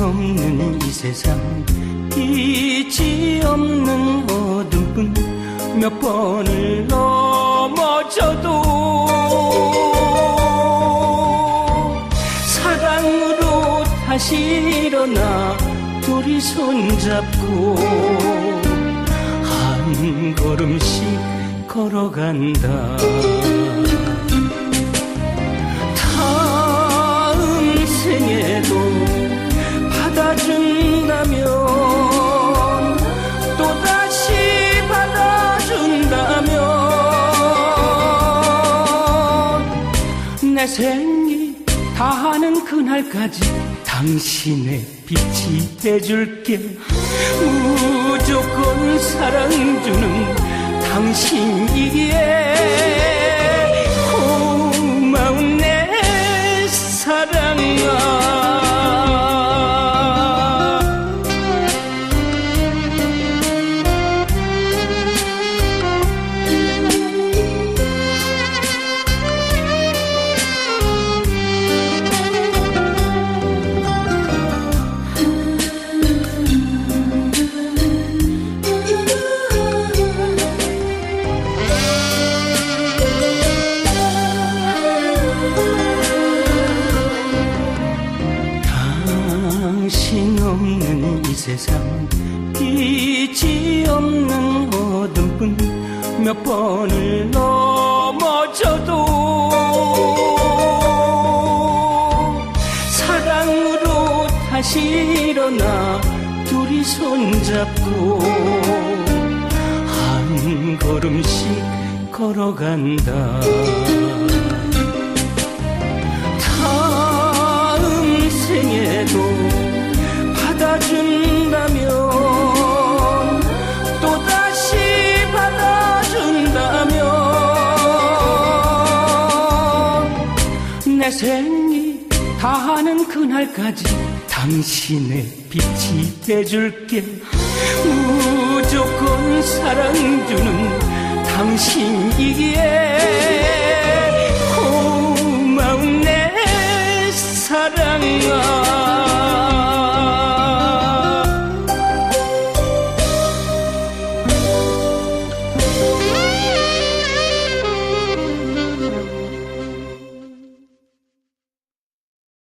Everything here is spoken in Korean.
없는 이 세상 빛이 없는 어둠뿐 몇 번을 넘어져도 사랑으로 다시 일어나 둘이 손잡고 한 걸음씩 걸어간다 받아준다면 또 다시 받아준다면 내 생이 다하는 그날까지 당신의 빛이 돼줄게. 무조건 사랑 주는 당신이기에 없는 이 세상 빛이 없는 어둠뿐 몇 번을 넘어져도 사랑으로 다시 일어나 둘이 손잡고 한 걸음씩 걸어간다 내 생이 다하는 그날까지 당신의 빛이 돼줄게. 무조건 사랑 주는 당신이기에